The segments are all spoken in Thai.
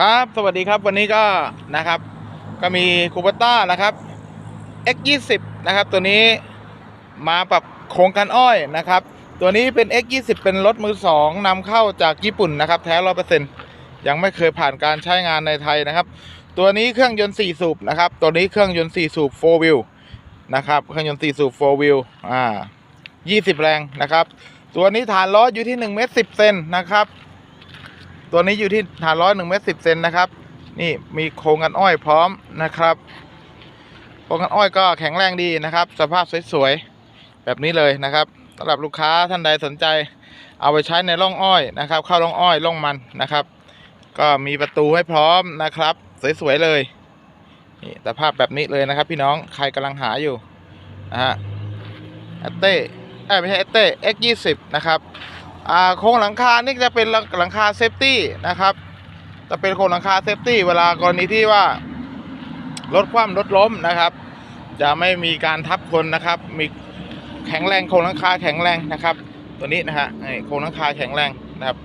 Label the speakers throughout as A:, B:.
A: ครับ สวัสดีครับ วันนี้ก็นะครับ ก็มีคูปต้านะครับ X 2 0นะครับ ตัวนี้มาปรับโครงการอ้อยนะครับ ตัวนี้เป็น X 2 0เป็นรถมือสองนำเข้าจากญี่ปุ่นนะครับ แท้ร้อยเปอร์เซ็นต์ยังไม่เคยผ่านการใช้งานในไทยนะครับ ตัวนี้เครื่องยนต์4สูบนะครับ ตัวนี้เครื่องยนต์4สูบ4 wheel นะครับ เครื่องยนต์4สูบ4 wheel อ่า20 แรงนะครับ ตัวนี้ฐานล้ออยู่ที่1เมตร10เซนนะครับ ตัวนี้อยู่ที่ฐานร้อยหนึ่งเมตรสิบเซนนะครับ นี่มีโครงกันอ้อยพร้อมนะครับโครงกันอ้อยก็แข็งแรงดีนะครับ สภาพสวยๆแบบนี้เลยนะครับสำหรับลูกค้าท่านใดสนใจ เอาไปใช้ในร่องอ้อยนะครับ เข้าร่องอ้อยร่องมันนะครับ ก็มีประตูให้พร้อมนะครับ สวยๆเลยนี่สภาพแบบนี้เลยนะครับ พี่น้องใครกำลังหาอยู่นะฮะเอเต้ไม่ใช่เอเต้ X 2 0นะครับ โครงหลังคานี่จะเป็นหลังคาเซฟตี้นะครับ จะเป็นโครงหลังคาเซฟตี้เวลากรณีที่ว่ารถคว่ำรถล้มนะครับ จะไม่มีการทับคนนะครับ มีแข็งแรงโครงหลังคาแข็งแรงนะครับ ตัวนี้นะฮะโครงหลังคาแข็งแรงนะครับ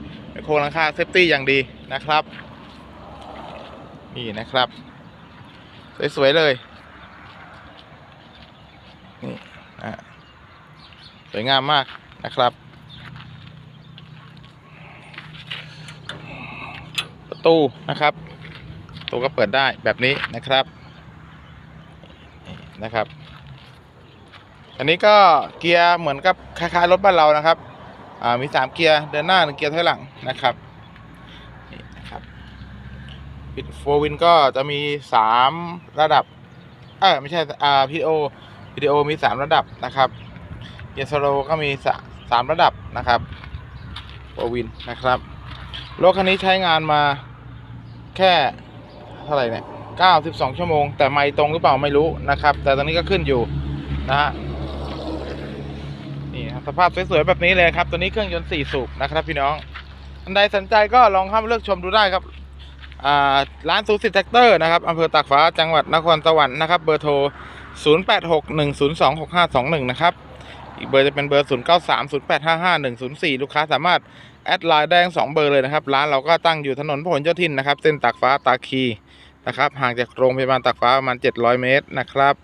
A: โครงหลังคาเซฟตี้อย่างดีนะครับ นี่นะครับ สวยๆเลยนี่นะสวยงามมากนะครับ ประตูนะครับประตูก็เปิดได้แบบนี้นะครับนะครับ อันนี้ก็เกียร์เหมือนกับคล้ายๆรถบ้านเรานะครับอ่ามีสามเกียร์เดินหน้าหนึ่งเกียร์ถอยหลังนะครับนี่นะครับปิดโฟวินก็จะมีสามระดับเออไม่ใช่อ่าพีโอพีโอมีสามระดับนะครับเกียร์สโลก็มีสสามระดับนะครับโฟวินนะครับรถคันนี้ใช้งานมา แค่เท่าไหร่เนี่ย92 ชั่วโมง แต่ไม่ตรงหรือเปล่าไม่รู้นะครับ แต่ตอนนี้ก็ขึ้นอยู่นะฮะนี่ครับสภาพสวยๆแบบนี้เลยครับ ตัวนี้เครื่องยนต์4สูบนะครับ พี่น้องท่านใดสนใจก็ลองเข้ามาเลือกชมดูได้ครับร้านซูสิตแท็กเตอร์นะครับอำเภอตากฟ้าจังหวัดนครสวรรค์นะครับเบอร์โทร 0861026521 นะครับ อีกเบอร์จะเป็นเบอร์ 0930855104 ลูกค้าสามารถ แอดไลน์แดงสองเบอร์เลยนะครับ ร้านเราก็ตั้งอยู่ถนนพหลโยธินนะครับ เส้นตากฟ้าตาคีนะครับ ห่างจากโรงพยาบาลตากฟ้าประมาณ 700 เมตรนะครับ